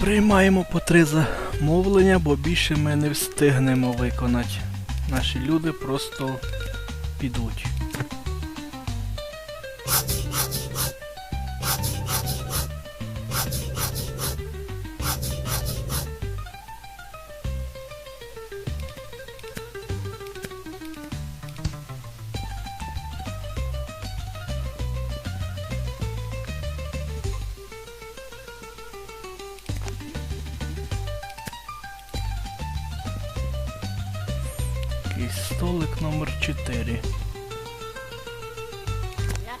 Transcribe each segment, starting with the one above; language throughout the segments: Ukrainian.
Приймаємо по три замовлення, бо більше ми не встигнемо виконати. Наші люди просто підуть. Столик номер 4. Yes.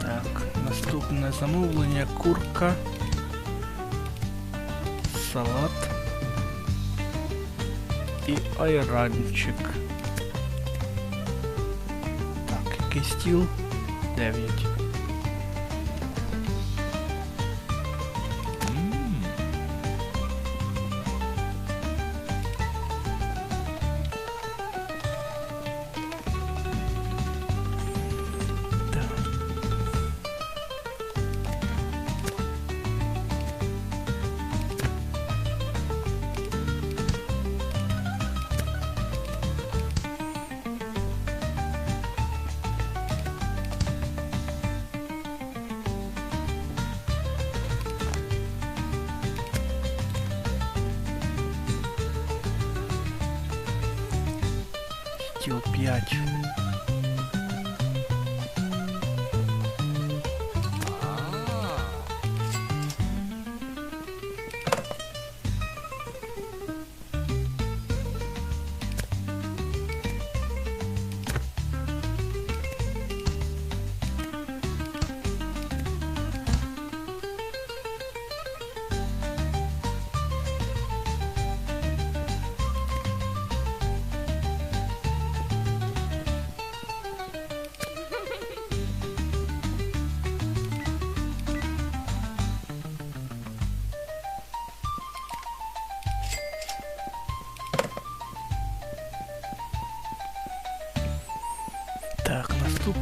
Так, наступне замовлення курка, салат і айранчик. Так, який стіл? 9. Стіл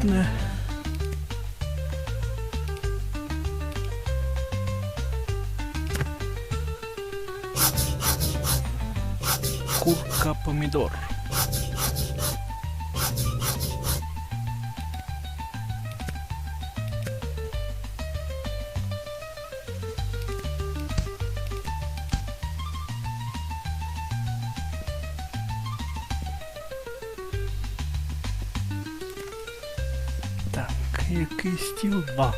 наступне. Курка помідор. Так, який стіл 2.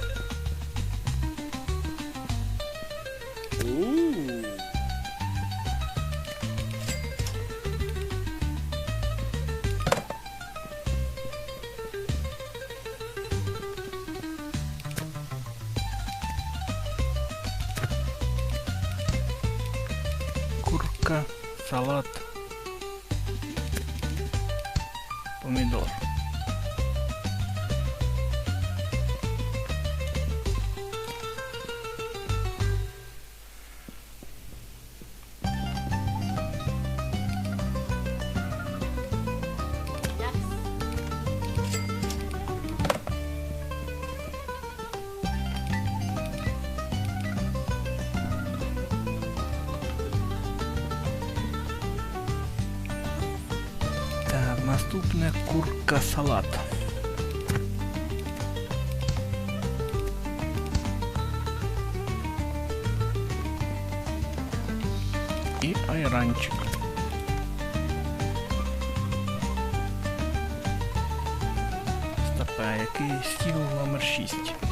Курка, салат, помідор. Наступне курка салат. І айранчик. Стопа, який стіл номер 6.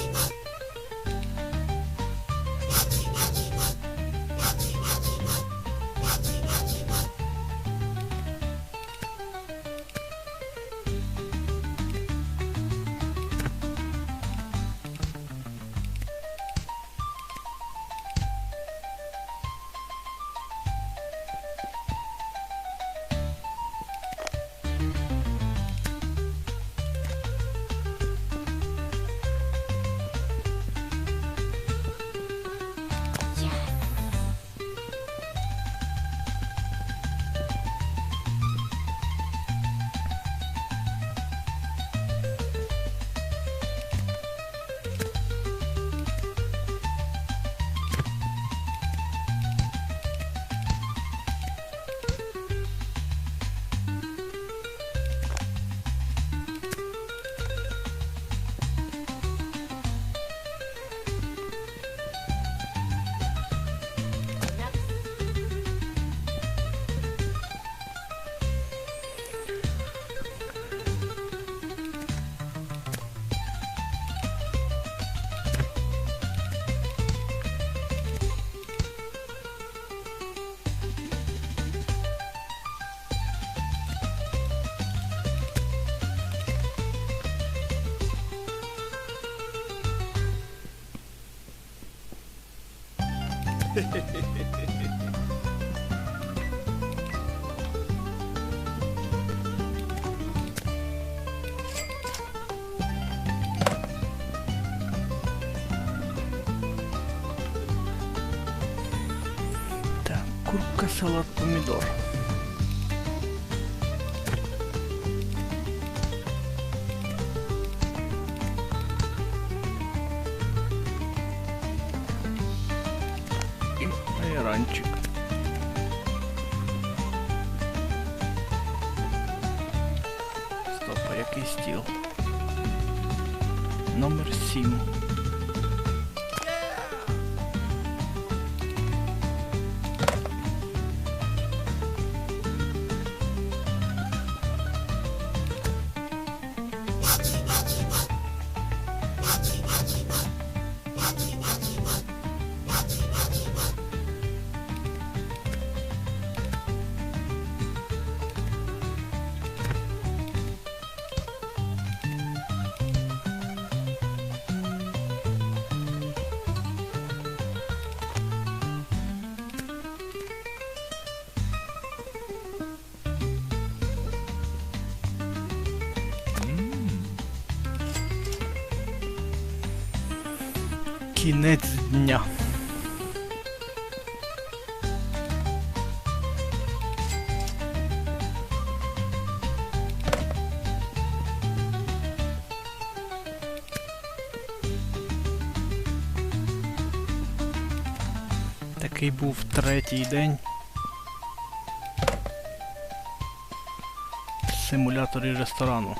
Так, курка, салат, помідор. Айранчик. Стоп, Кінець дня. Такий був третій день. Симуляторі ресторану.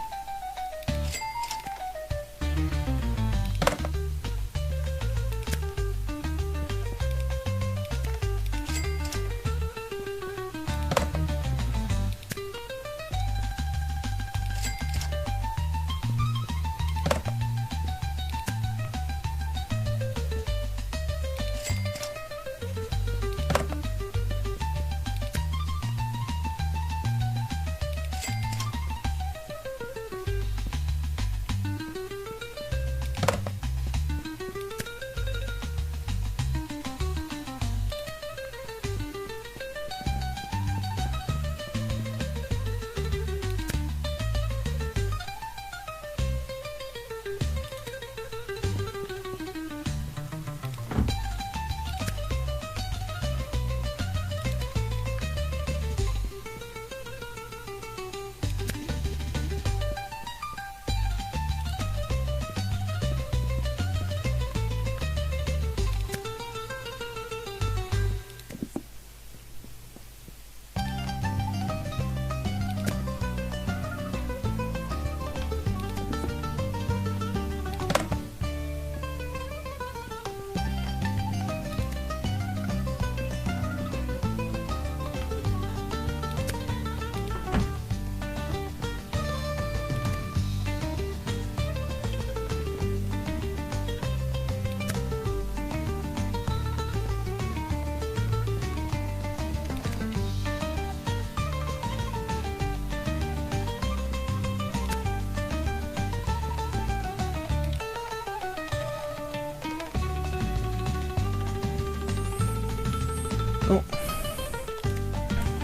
Ну,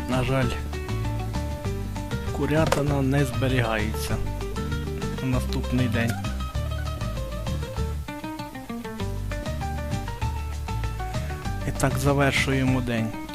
на жаль, курятина не зберігається на наступний день. І так завершуємо день.